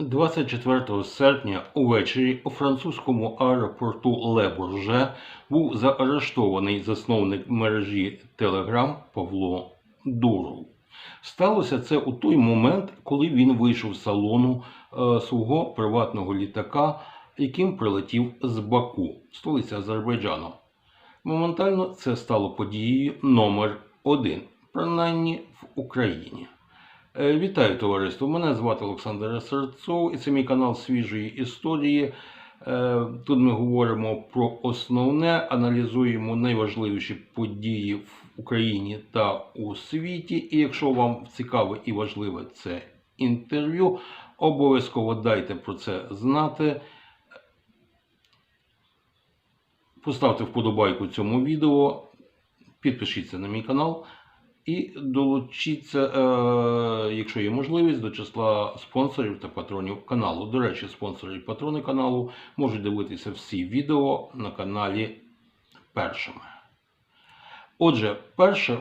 24 серпня увечері у французькому аеропорту Ле Бурже був заарештований засновник мережі Telegram Павло Дуров. Сталося це у той момент, коли він вийшов з салону е, свого приватного літака, яким прилетів з Баку, столиця Азербайджану. Моментально це стало подією номер один, принаймні в Україні. Е, Вітаю товариство! Мене звати Олександр Серцов і це мій канал свіжої історії. Е, Тут ми говоримо про основне, аналізуємо найважливіші події в Україні та у світі. І якщо вам цікаве і важливе це інтерв'ю, обов'язково дайте про це знати. Поставте вподобайку цьому відео, підпишіться на мій канал і долучіться, е, якщо є можливість, до числа спонсорів та патронів каналу. До речі, спонсори і патрони каналу можуть дивитися всі відео на каналі першими. Отже, перше,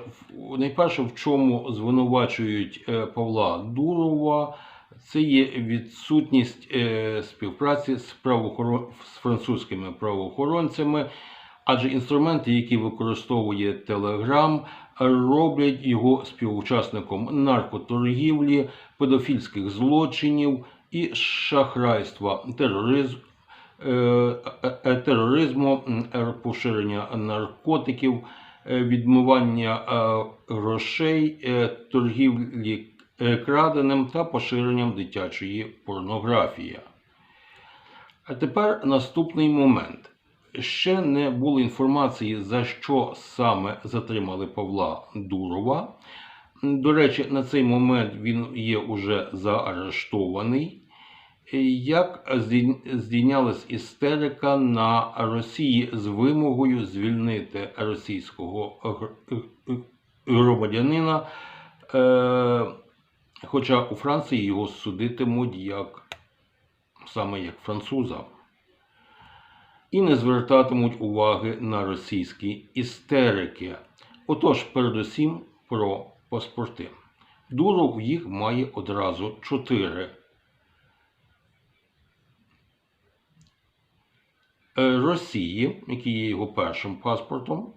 найперше, в чому звинувачують е, Павла Дурова, це є відсутність е, співпраці з, правоохорон... з французькими правоохоронцями, адже інструменти, які використовує Telegram, роблять його співучасником наркоторгівлі, педофільських злочинів і шахрайства, тероризм, е, е, е, тероризму, поширення наркотиків, відмивання грошей, торгівлі краденим та поширенням дитячої порнографії. А тепер наступний момент. Ще не було інформації, за що саме затримали Павла Дурова. До речі, на цей момент він є уже заарештований. Як здійнялась істерика на Росії з вимогою звільнити російського громадянина, е, хоча у Франції його судитимуть як саме як француза і не звертатимуть уваги на російські істерики. Отож, передусім про паспорти. Дуров їх має одразу чотири. Е, Росії, який є його першим паспортом,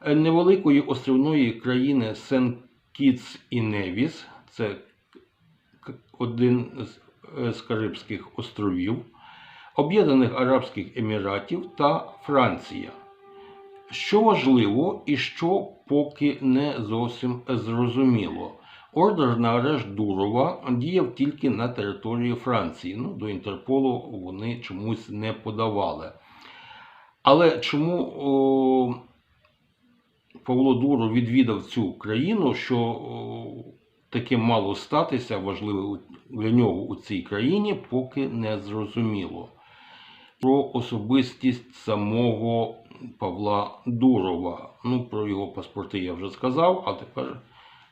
е, невеликої острівної країни Сен-Кітс і Невіс, це один е, з Карибських островів, Об'єднаних Арабських Еміратів та Франція. Що важливо і що поки не зовсім зрозуміло. Ордер на арешт Дурова діяв тільки на території Франції. Ну, до Інтерполу вони чомусь не подавали. Але чому о, Павло Дуров відвідав цю країну, що о, таке мало статися важливо для нього у цій країні, поки не зрозуміло. Про особистість самого Павла Дурова. Ну, про його паспорти я вже сказав, а тепер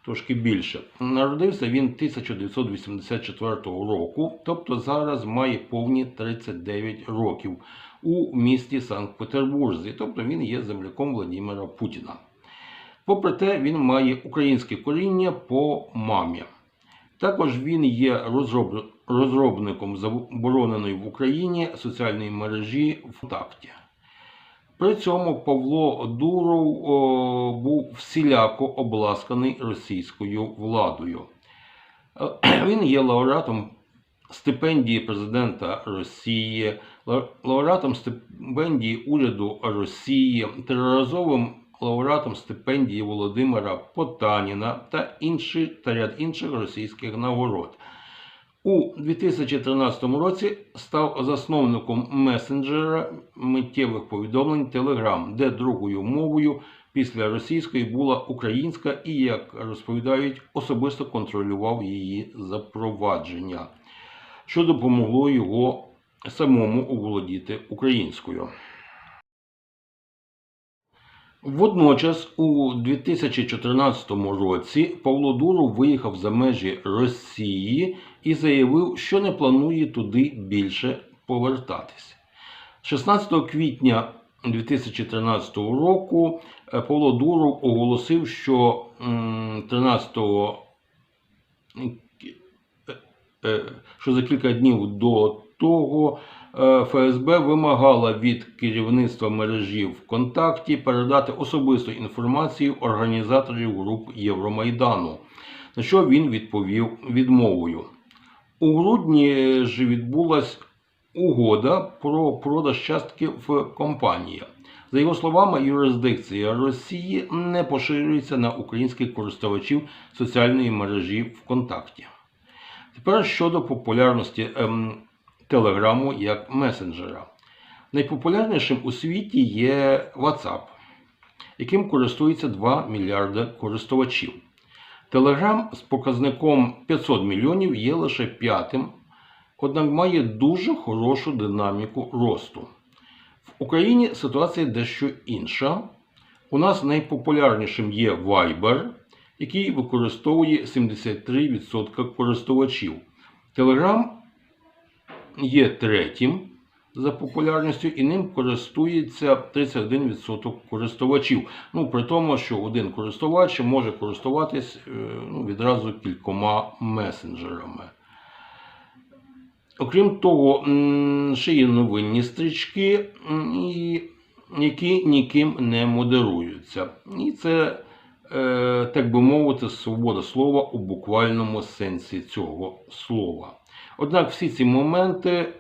трошки більше. Народився він 1984 року, тобто зараз має повні 39 років у місті Санкт-Петербурзі, тобто він є земляком Владимира Путіна. Попри те, він має українське коріння по мамі. Також він є розроб- розробником забороненої в Україні соціальної мережі ВКонтакті. При цьому Павло Дуров о, був всіляко обласканий російською владою. Е, Він є лауреатом стипендії президента Росії, ла- лауреатом стипендії уряду Росії, триразовим лауреатом стипендії Володимира Потаніна та, інші, та ряд інших російських нагород. У 2013 році став засновником месенджера миттєвих повідомлень Telegram, де другою мовою після російської була українська і, як розповідають, особисто контролював її запровадження, що допомогло його самому оволодіти українською. Водночас, у 2014 році Павло Дуров виїхав за межі Росії і заявив, що не планує туди більше повертатися. 16 квітня 2013 року е, Павло Дуров оголосив, що 13 е, що за кілька днів до того е, ФСБ вимагала від керівництва мережі ВКонтакті передати особисту інформацію організаторів груп Євромайдану, на що він відповів відмовою. У грудні ж відбулась угода про продаж частки в компанії. За його словами, юрисдикція Росії не поширюється на українських користувачів соціальної мережі ВКонтакті. Тепер щодо популярності ем, Телеграму як месенджера. Найпопулярнішим у світі є WhatsApp, яким користується 2 мільярди користувачів. Telegram з показником 500 мільйонів є лише п'ятим, однак має дуже хорошу динаміку росту. В Україні ситуація дещо інша. У нас найпопулярнішим є Viber, який використовує 73% користувачів. Telegram є третім за популярністю і ним користується 31% користувачів. Ну, при тому, що один користувач може користуватись е, ну, відразу кількома месенджерами. Окрім того, ще є новинні стрічки, які ніким не модеруються. І це, е, так би мовити, свобода слова у буквальному сенсі цього слова. Однак всі ці моменти,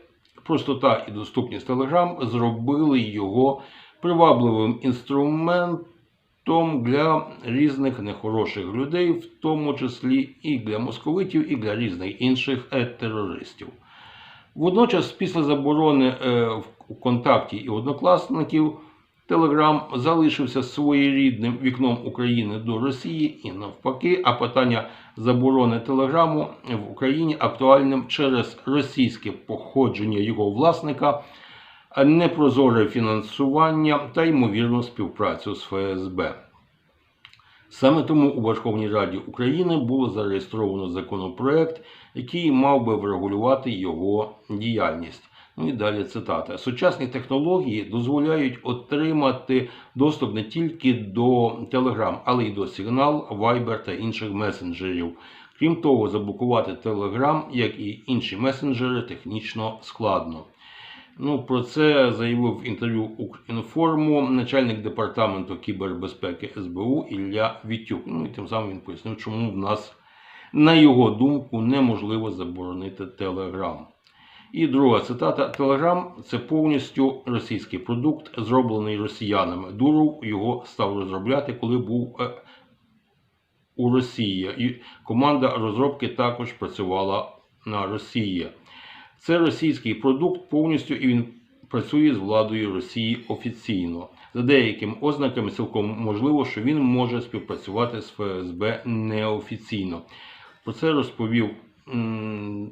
простота і доступність Telegram зробили його привабливим інструментом для різних нехороших людей, в тому числі і для московитів, і для різних інших терористів. Водночас, після заборони е, в ВКонтакті і однокласників, Телеграм залишився своєрідним вікном України до Росії і навпаки, а питання заборони Телеграму в Україні актуальним через російське походження його власника, непрозоре фінансування та ймовірну співпрацю з ФСБ. Саме тому у Верховній Раді України було зареєстровано законопроект, який мав би врегулювати його діяльність. Ну і далі цитата. Сучасні технології дозволяють отримати доступ не тільки до Telegram, але й до Signal, Viber та інших месенджерів. Крім того, заблокувати Telegram, як і інші месенджери, технічно складно. Ну, про це заявив в інтерв'ю Укрінформу начальник департаменту кібербезпеки СБУ Ілля Вітюк. Ну і тим самим він пояснив, чому в нас, на його думку, неможливо заборонити Телеграм. І друга цитата: Телеграм це повністю російський продукт, зроблений росіянами. Дуров його став розробляти, коли був е, у Росії. І команда розробки також працювала на Росії. Це російський продукт повністю і він працює з владою Росії офіційно. За деякими ознаками цілком можливо, що він може співпрацювати з ФСБ неофіційно. Про це розповів м,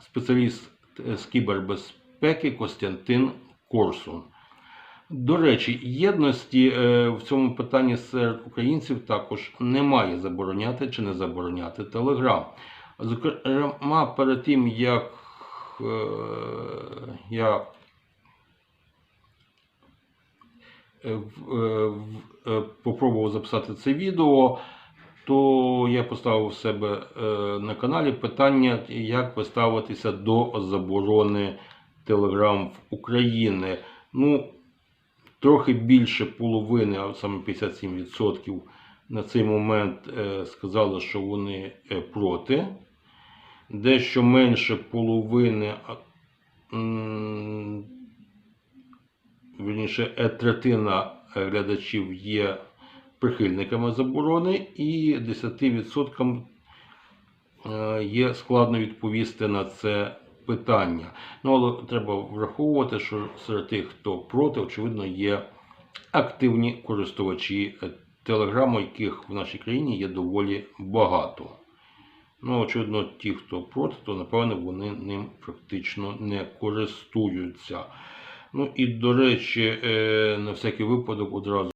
спеціаліст з кібербезпеки Костянтин Корсун. До речі, єдності е, в цьому питанні серед українців також немає забороняти чи не забороняти Телеграм. Зокрема, перед тим як е, я е, е, е, попробував записати це відео, то я поставив у себе е, на каналі питання, як ви ставитеся до заборони Telegram в Україні. Ну, трохи більше половини, а саме 57% на цей момент е, сказали, що вони е, проти. Дещо менше половини, а, м, вірніше, е, третина глядачів є прихильниками заборони, і 10% е, є складно відповісти на це питання. Ну, але треба враховувати, що серед тих, хто проти, очевидно, є активні користувачі Телеграму, яких в нашій країні є доволі багато. Ну, очевидно, ті, хто проти, то напевно вони ним практично не користуються. Ну і до речі, е, на всякий випадок одразу.